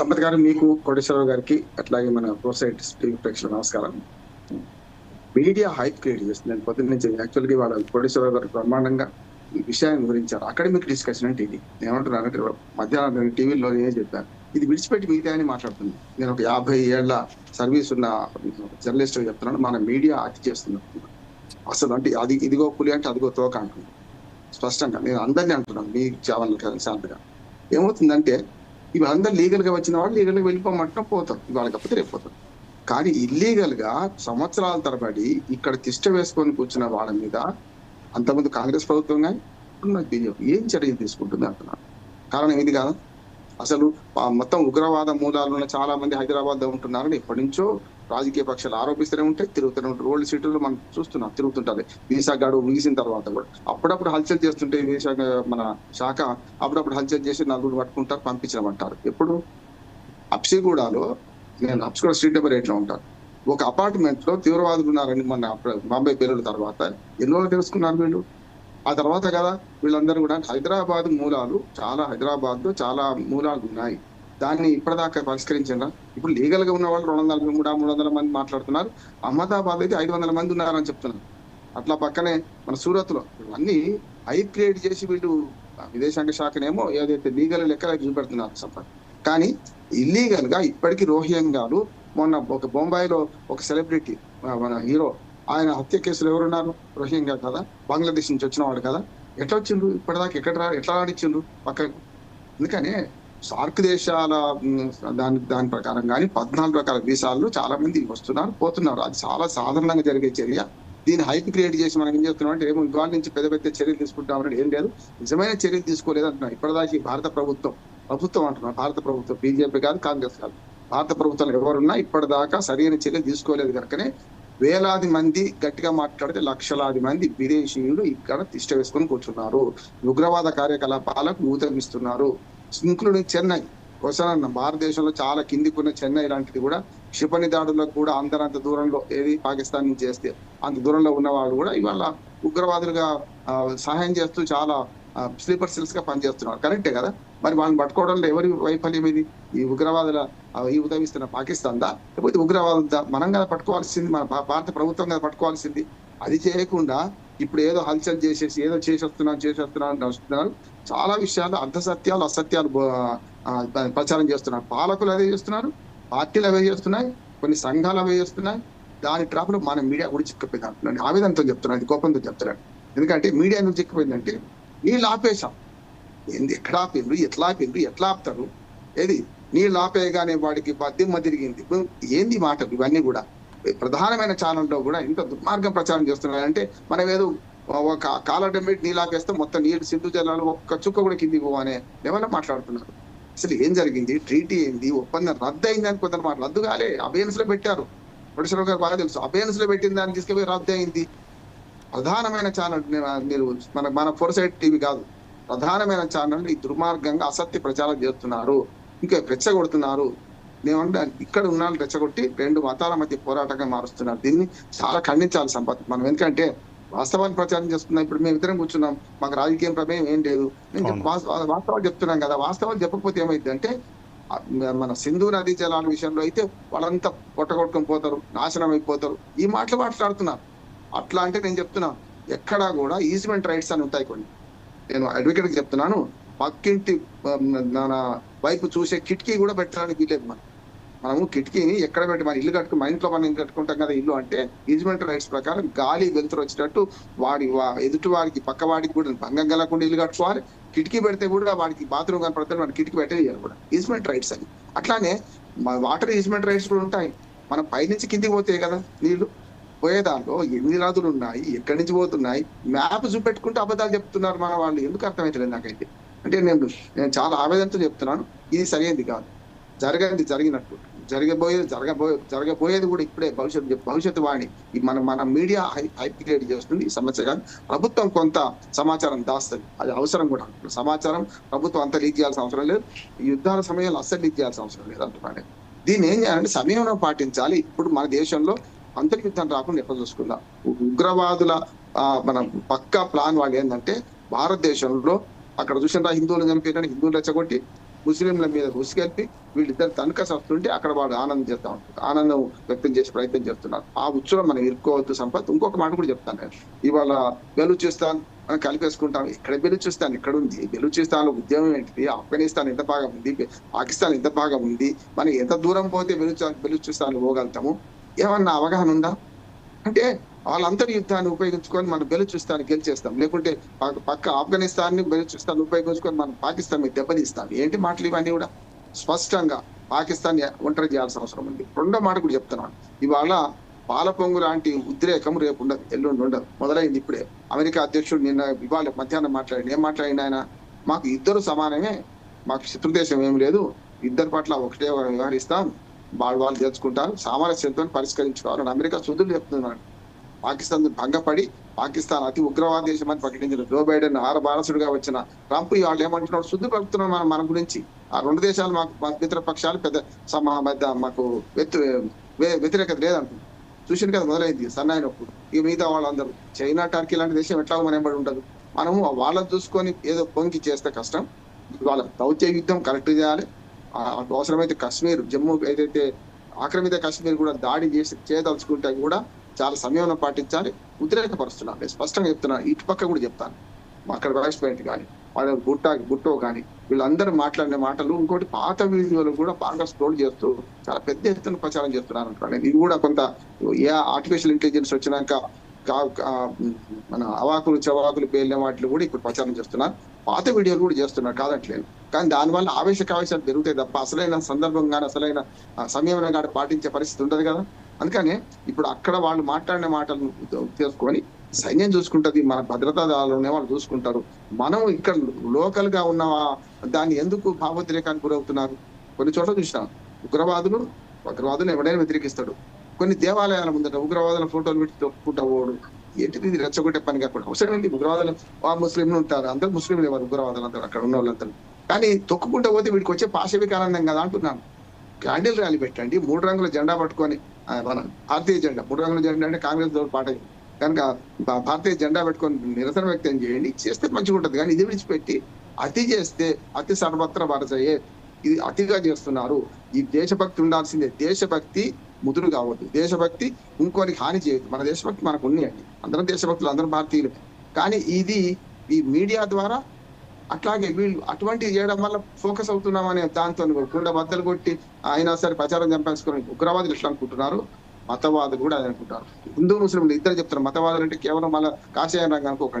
సంపత్ గారు మీకు కోటేశ్వరరావు గారికి అట్లాగే మన ప్రోసైట్ టీవీ ప్రేక్షకుల నమస్కారం. మీడియా హైప్ క్రియేట్ చేస్తుంది. నేను పొద్దున్న నుంచి యాక్చువల్గా వాళ్ళ కోటేశ్వరరావు గారు బ్రహ్మాండంగా ఈ విషయాన్ని గురించారు అకాడమిక్ డిస్కషన్ అంటే ఇది. ఏమంటున్నాను అంటే మధ్యాహ్నం టీవీలో నేనే చెప్పాను ఇది విడిచిపెట్టి మీడియా అని మాట్లాడుతుంది. నేను ఒక యాభై ఏళ్ళ సర్వీస్ ఉన్న జర్నలిస్ట్ చెప్తున్నాను. మన మీడియా అతి చేస్తున్నాం అసలు అంటే అది ఇదిగో పులి అంటే అదిగో తోక అంటున్నాను స్పష్టంగా నేను అందరినీ అంటున్నాను. మీ చావల్ శాంతిగా ఏమవుతుందంటే ఇవి అందరు లీగల్గా వచ్చిన వాళ్ళు లీగల్గా వెళ్ళిపోమంటున్నా పోతారు. ఇవాళ కాకపోతే రేపు పోతారు. కానీ ఇల్లీగల్గా సంవత్సరాల తరబడి ఇక్కడ తిష్ట వేసుకొని కూర్చున్న వాళ్ళ మీద అంతకుముందు కాంగ్రెస్ ప్రభుత్వం కానీ ఏం చర్యలు తీసుకుంటుంది అంటున్నాను కారణం ఇది కాదు? అసలు మొత్తం ఉగ్రవాద మూలాలు ఉన్న చాలా మంది హైదరాబాద్ ఉంటున్నారని ఎప్పటి నుంచో రాజకీయ పక్షాలు ఆరోపిస్తూనే ఉంటాయి తిరుగుతూనే ఉంటారు రోడ్డు సీట్లు మనం చూస్తున్నాం తిరుగుతుంటారు వీసా గడువు ముగిసిన తర్వాత కూడా. అప్పుడప్పుడు హల్చల్ చేస్తుంటే వీసా మన శాఖ అప్పుడప్పుడు హల్చల్ చేసి నలుగురు పట్టుకుంటారు పంపించమంటారు. ఎప్పుడు? అప్సిగూడలో నేను అప్సిగూడ స్ట్రీట్ నెంబర్ ఎయిట్లో ఉంటాను. ఒక అపార్ట్మెంట్లో తీవ్రవాదులు ఉన్నారని మన బాంబే పేలుడు తర్వాత ఎన్ని రోజులు తెలుసుకున్నారు వీళ్ళు? ఆ తర్వాత కదా వీళ్ళందరూ కూడా హైదరాబాద్ మూలాలు చాలా హైదరాబాద్లో చాలా మూలాలు ఉన్నాయి. దాన్ని ఇప్పటిదాకా పరిష్కరించండి ఇప్పుడు లీగల్గా ఉన్న వాళ్ళు రెండు వందల మూడు మూడు వందల మంది మాట్లాడుతున్నారు. అహ్మదాబాద్ అయితే ఐదు వందల మంది ఉన్నారని చెప్తున్నారు. అట్లా పక్కనే మన సూరత్లో అన్ని హై క్రియేట్ చేసి వీళ్ళు విదేశాంగ శాఖనేమో ఏదైతే లీగల్ లెక్క చూపెడుతున్నారు సంపద కానీ ఇల్లీగల్గా ఇప్పటికీ రోహింగాలు మొన్న ఒక బొంబాయిలో ఒక సెలబ్రిటీ మన హీరో ఆయన హత్య కేసులు ఎవరున్నారు? రోహింగా కదా. బంగ్లాదేశ్ నుంచి వచ్చిన వాడు కదా. ఎట్లా వచ్చిండ్రు ఇప్పటిదాకా ఎక్కడ రా- ఎట్లా రానిచ్చిండ్రు పక్కకు? అందుకనే సార్క్ దేశాల దాని దాని ప్రకారం కానీ పద్నాలుగు రకాల వీసాల్లో చాలా మంది వస్తున్నారు పోతున్నారు. అది చాలా సాధారణంగా జరిగే చర్య. దీన్ని హైప్ క్రియేట్ చేసి మనం ఏం చేస్తున్నాం అంటే ఏమో ఇవాళ నుంచి పెద్ద పెద్ద చర్యలు తీసుకుంటామని ఏం లేదు. నిజమైన చర్యలు తీసుకోలేదు అంటున్నారు. ఇప్పటిదాకా ఈ భారత ప్రభుత్వం ప్రభుత్వం అంటున్నారు. భారత ప్రభుత్వం బీజేపీ కాదు కాంగ్రెస్ కాదు. భారత ప్రభుత్వం ఎవరున్నా ఇప్పటిదాకా సరైన చర్యలు తీసుకోలేదు కనుకనే వేలాది మంది గట్టిగా మాట్లాడితే లక్షలాది మంది విదేశీయులు ఇక్కడ తిష్ట వేసుకొని కూర్చున్నారు. ఉగ్రవాద కార్యకలాపాలకు ఊతమిస్తున్నారు. ఇంక్లూడింగ్ చెన్నై వసన భారతదేశంలో చాలా కిందికున్న చెన్నై లాంటిది కూడా క్షిపణి దాడులకు కూడా అందరంత దూరంలో ఏది పాకిస్తాన్ నుంచి చేస్తే అంత దూరంలో ఉన్న వాళ్ళు కూడా ఇవాళ ఉగ్రవాదులుగా సహాయం చేస్తూ చాలా స్లీపర్ సెల్స్గా పనిచేస్తున్నారు. కరెక్టే కదా? మరి వాళ్ళని పట్టుకోవడంలో ఎవరి వైఫల్యం ఇది? ఈ ఉగ్రవాదుల ఈ ఉదవిస్తున్న పాకిస్తాన్ దా? లేకపోతే ఉగ్రవాదం దా? మనం కదా పట్టుకోవాల్సింది మన భారత ప్రభుత్వం కదా పట్టుకోవాల్సింది. అది చేయకుండా ఇప్పుడు ఏదో హల్చల్ చేసేసి ఏదో చేసేస్తున్నాం చేసేస్తున్నాం అని వస్తున్నారు చాలా విషయాలు అర్ధసత్యాలు అసత్యాలు ప్రచారం చేస్తున్నారు. పాలకులు అదే చేస్తున్నారు పార్టీలు అవే చేస్తున్నాయి కొన్ని సంఘాలు అవే చేస్తున్నాయి. దాని ట్రాప్లో మన మీడియా కూడా చిక్కిపోయింది అంటున్నాను ఆవేదనతో చెప్తున్నాను కోపంతో చెప్తున్నాను ఎందుకంటే మీడియా ఎందుకు చిక్కిపోయిందంటే నీళ్ళు ఆపేశాం. ఏంది ఎక్కడ ఆపిండ్రు ఎట్లా ఆపిండ్రు ఎట్లా ఆపుతారు? ఏది? నీళ్ళు ఆపేయగానే వాడికి దిమ్మ తిరిగింది. ఏంది మాటలు? ఇవన్నీ కూడా. ప్రధానమైన ఛానల్లో కూడా ఇంత దుర్మార్గం ప్రచారం చేస్తున్నారంటే మనం ఏదో ఒక కాలర్ పెట్టి నీళ్ళు ఆపేస్తే మొత్తం నీళ్ళు సింధు జలాలు ఒక్క చుక్క కూడా కిందికి పోవనే ఏమైనా మాట్లాడుతున్నారు? అసలు ఏం జరిగింది? ట్రీటీ ఏంది? ఒప్పందం రద్దు అయిందని అని కొందరు మాట రద్దు కాలే అబేన్స్లో పెట్టారు. ప్రొఫెసర్ గారు బాగా తెలుసు. అబేన్స్లో పెట్టిన దాన్ని తీసుకుపోయి రద్దు అయింది ప్రధానమైన ఛానల్ మీరు మన మన ఫోర్ సైడ్ టీవీ కాదు. ప్రధానమైన ఛానల్ ఈ దుర్మార్గంగా అసత్య ప్రచారం చేస్తున్నారు. ఇంకా రెచ్చగొడుతున్నారు. నేనంటే ఇక్కడ ఉన్న వాళ్ళు రెచ్చగొట్టి రెండు మతాల మధ్య పోరాటంగా మారుస్తున్నారు. దీన్ని చాలా ఖండించాలి సంపత్. మనం ఎందుకంటే వాస్తవాన్ని ప్రచారం చేస్తున్నాం ఇప్పుడు మేము ఇద్దరం కూర్చున్నాం. మాకు రాజకీయం ప్రమేయం ఏం లేదు. వాస్తవాలు చెప్తున్నాం కదా. వాస్తవాలు చెప్పకపోతే ఏమైంది అంటే మన సింధు నదీ జలాల విషయంలో అయితే వాళ్ళంతా పొట్టగొట్టుకొని పోతారు నాశనం అయిపోతారు. ఈ మాటలు మాట్లాడుతున్నారు. అట్లా అంటే నేను చెప్తున్నా ఎక్కడా కూడా ఈజ్మెంట్ రైట్స్ అని ఉంటాయి కొన్ని. నేను అడ్వకేట్కి చెప్తున్నాను పక్కింటి మన వైపు చూసే కిటికీ కూడా పెట్టడానికి వీలేదు మనం మనము కిటికీని ఎక్కడ పెట్టి మన ఇల్లు కట్టుకు మా ఇంట్లో మనం కట్టుకుంటాం కదా ఇల్లు అంటే ఈజ్మెంట్ రైట్స్ ప్రకారం గాలి వెలుతురు వచ్చేటట్టు వాడి వా- ఎదుటి వాడికి పక్క వాడికి కూడా భంగం కలగకుండా ఇల్లు కట్టుకోవాలి. కిటికీ పెడితే కూడా వాడికి బాత్రూమ్ కనపడతాడు వాడి కిటికీ పెట్టేయాలి కూడా. ఈజ్మెంట్ రైట్స్ అని. అట్లానే వాటర్ ఈజ్మెంట్ రైట్స్ కూడా ఉంటాయి. మనం పైనుంచి కిందికి పోతాయి కదా నీళ్ళు. పోయేదాంట్లో ఎన్ని నదులు ఉన్నాయి ఎక్కడి నుంచి పోతున్నాయి? మ్యాప్ చూపెట్టుకుంటే అబద్ధాలు చెప్తున్నారు మన వాళ్ళు. ఎందుకు అర్థమవుతలేదు నాకైతే? అంటే నేను నేను చాలా ఆవేదనతో చెప్తున్నాను. ఇది సరైనది కాదు. జరగంది జరిగినట్టు. జరగబోయేది జరగబోయే జరగబోయేది కూడా ఇప్పుడే భవిష్యత్తు భవిష్యత్తు వాణి. మన మన మీడియా హైప్ క్రియేట్ చేస్తుంది ఈ సమస్య కాదు. ప్రభుత్వం కొంత సమాచారం దాస్తుంది. అది అవసరం కూడా. సమాచారం ప్రభుత్వం అంత లీక్ చేయాల్సిన అవసరం లేదు. ఈ యుద్ధాల సమయంలో అస్సలు లీక్ చేయాల్సిన అవసరం లేదు అంటున్నాను. దీన్ని ఏం చేయాలంటే సమయంలో పాటించాలి. ఇప్పుడు మన దేశంలో అంతర్యుద్ధం రాకుండా ఎక్కడ చూసుకుందాం. ఉగ్రవాదుల మన పక్కా ప్లాన్ వాళ్ళు ఏంటంటే భారతదేశంలో అక్కడ చూసిన హిందువులు చంపేయడానికి హిందువులు రెచ్చగొట్టి ముస్లింల మీద ఉసుకెళ్ళి వీళ్ళిద్దరు తనఖాస్ వస్తుంటే అక్కడ వాళ్ళు ఆనందం చేస్తా ఉంటారు ఆనందం వ్యక్తం చేసే ప్రయత్నం చేస్తున్నారు ఆ ఉత్సవం మనం ఇరుక్కోవద్దు సంపత్. ఇంకొక మాట కూడా చెప్తాను నేను. ఇవాళ బెలూచిస్తాన్ మనం కలిపేసుకుంటాం. ఇక్కడ బెలూచిస్తాన్ ఇక్కడ ఉంది. బెలూచిస్తాన్లో ఉద్యమం ఏంటిది? ఆఫ్ఘనిస్తాన్ ఎంత బాగా ఉంది? పాకిస్తాన్ ఎంత బాగా ఉంది? మనం ఎంత దూరం పోతే బెలూచిస్తాన్ బెలూచిస్తాన్ పోగలుగుతాము? ఏమన్నా అవగాహన ఉందా? అంటే వాళ్ళందరి యుద్ధాన్ని ఉపయోగించుకొని మనం బెలూచిస్తాన్ గెలిచేస్తాం. లేకుంటే పక్క- పక్క ఆఫ్ఘనిస్తాన్ని బెలూచిస్తాన్ ఉపయోగించుకొని మనం పాకిస్తాన్ మీద దెబ్బతీస్తాం ఏంటి మాటలు ఇవన్నీ కూడా? స్పష్టంగా పాకిస్తాన్ ఒంటరి చేయాల్సిన అవసరం ఉంది. రెండో మాట కూడా చెప్తున్నాను. ఇవాళ పాలపొంగు లాంటి ఉద్రేకం రేపు ఉండదు ఎల్లుండి ఉండదు. మొదలైంది ఇప్పుడే. అమెరికా అధ్యక్షుడు నిన్న ఇవాళ మధ్యాహ్నం మాట్లాడి ఏం మాట్లాడిన ఆయన? మాకు ఇద్దరు సమానమే మాకు శత్రుదేశం ఏం లేదు. ఇద్దరి పట్ల ఒకటే వ్యవహరిస్తాం. వాళ్ళు వాళ్ళు తెలుసుకుంటారు సామరస్యంతో పరిష్కరించుకోవాలని అమెరికా సుదులు చెప్తున్నాడు పాకిస్తాన్ భంగపడి పాకిస్తాన్ అతి ఉగ్రవాద దేశం అని ప్రకటించిన జో బైడెన్ ఆర బాలసుడుగా వచ్చిన ట్రంప్ వాళ్ళు ఏమంటున్నాడు? శుద్ధి పలుకుతున్నాడు మన మన గురించి. ఆ రెండు దేశాలు మాకు మిత్ర పక్షాలు పెద్ద మధ్య మాకు వ్యతిరేకత లేదంటుంది చూసిన కదా మొదలైంది సన్నాయినప్పుడు ఇక మిగతా వాళ్ళందరూ చైనా టర్కీ లాంటి దేశం ఎట్లా మన ఎంబడి ఉండదు మనము వాళ్ళని చూసుకొని ఏదో పొంగి చేస్తే కష్టం. వాళ్ళ దౌత్య యుద్ధం కరెక్ట్ చేయాలి. అవసరమైతే కశ్మీర్ జమ్మూ ఏదైతే ఆక్రమిత కశ్మీర్ కూడా దాడి చేసి చేయదలుచుకుంటే కూడా చాలా సంయమనం పాటించాలి ఉద్రేకపరుస్తున్నాను. నేను స్పష్టంగా చెప్తున్నాను ఇటు పక్క కూడా చెప్తాను. అక్కడ వైస్ పాయింట్ కానీ వాళ్ళ బుట్ట గుట్టో కానీ వీళ్ళందరూ మాట్లాడిన మాటలు ఇంకోటి పాత వీడియోలు కూడా బాగా స్క్రోల్ చేస్తూ చాలా పెద్ద ఎత్తున ప్రచారం చేస్తున్నారు అంటున్నాను నేను. ఇది కూడా కొంత ఏ ఆర్టిఫిషియల్ ఇంటెలిజెన్స్ వచ్చినాక మన అవాకులు చవాకులు పేలిన వాటిని కూడా ఇప్పుడు ప్రచారం చేస్తున్నారు. పాత వీడియోలు కూడా చేస్తున్నారు కాదట్లేదు కానీ దానివల్ల ఆవేశకావేశాలు పెరుగుతాయి తప్ప అసలైన సందర్భం కానీ అసలైన సమయం సంయమనం కానీ పాటించే పరిస్థితి ఉండదు కదా. అందుకనే ఇప్పుడు అక్కడ వాళ్ళు మాట్లాడిన మాటలను తీసుకొని సైన్యం చూసుకుంటది మన భద్రతా దళాలు వాళ్ళు చూసుకుంటారు. మనం ఇక్కడ లోకల్గా ఉన్న దాన్ని ఎందుకు భావోద్రేకానికి గురవుతున్నారు? కొన్ని చోట్ల చూసినాం. ఉగ్రవాదులు ఉగ్రవాదులు ఎవడైనా వ్యతిరేకిస్తాడు. కొన్ని దేవాలయాల ముందట ఉగ్రవాదుల ఫోటోలు పెట్టి తొక్కుంటా పోడు. ఏంటిది ఇది? రెచ్చగొట్టే పని కాకుండా అవసరం ఏంటి? ఉగ్రవాదులు ఆ ముస్లింలు ఉంటారు. అందరు ముస్లింలు ఎవరు? ఉగ్రవాదులు అందరూ అక్కడ ఉన్న వాళ్ళందరూ. కానీ తొక్కుకుంటా పోతే వీడికి వచ్చే పాశవిక ఆనందం కదా అంటున్నాను. క్యాండిల్ ర్యాలీ పెట్టండి. మూడు రంగుల జెండా పట్టుకొని మన భారతీయ జెండా మూడు రంగుల జెండా అంటే కాంగ్రెస్తో పాట కనుక భా- భారతీయ జెండా పెట్టుకొని నిరసన వ్యక్తం చేయండి. చేస్తే మంచిగా ఉంటుంది. కానీ ఇది విడిచిపెట్టి అతి చేస్తే అతి సర్వత్ర వరసయ్యే ఇది అతిగా చేస్తున్నారు. ఈ దేశభక్తి ఉండాల్సిందే. దేశభక్తి ముదురు కావద్దు. దేశభక్తి ఇంకోరికి హాని చేయదు మన దేశభక్తి మనకు ఉన్నాయండి అందరం దేశభక్తులు అందరం భారతీయులు కానీ ఇది ఈ మీడియా ద్వారా అట్లాగే వీళ్ళు అటువంటివి చేయడం వల్ల ఫోకస్ అవుతున్నామనే దాంతో గుండె బద్దలు కొట్టి అయినా సరే ప్రచారం చంపేసుకుని ఉగ్రవాదులు ఇట్లా అనుకుంటున్నారు. మతవాదులు కూడా అది అనుకుంటారు. హిందూ ముస్లింలు ఇద్దరు చెప్తారు మతవాదులు అంటే కేవలం మళ్ళీ కాషాయం రంగానికి ఒక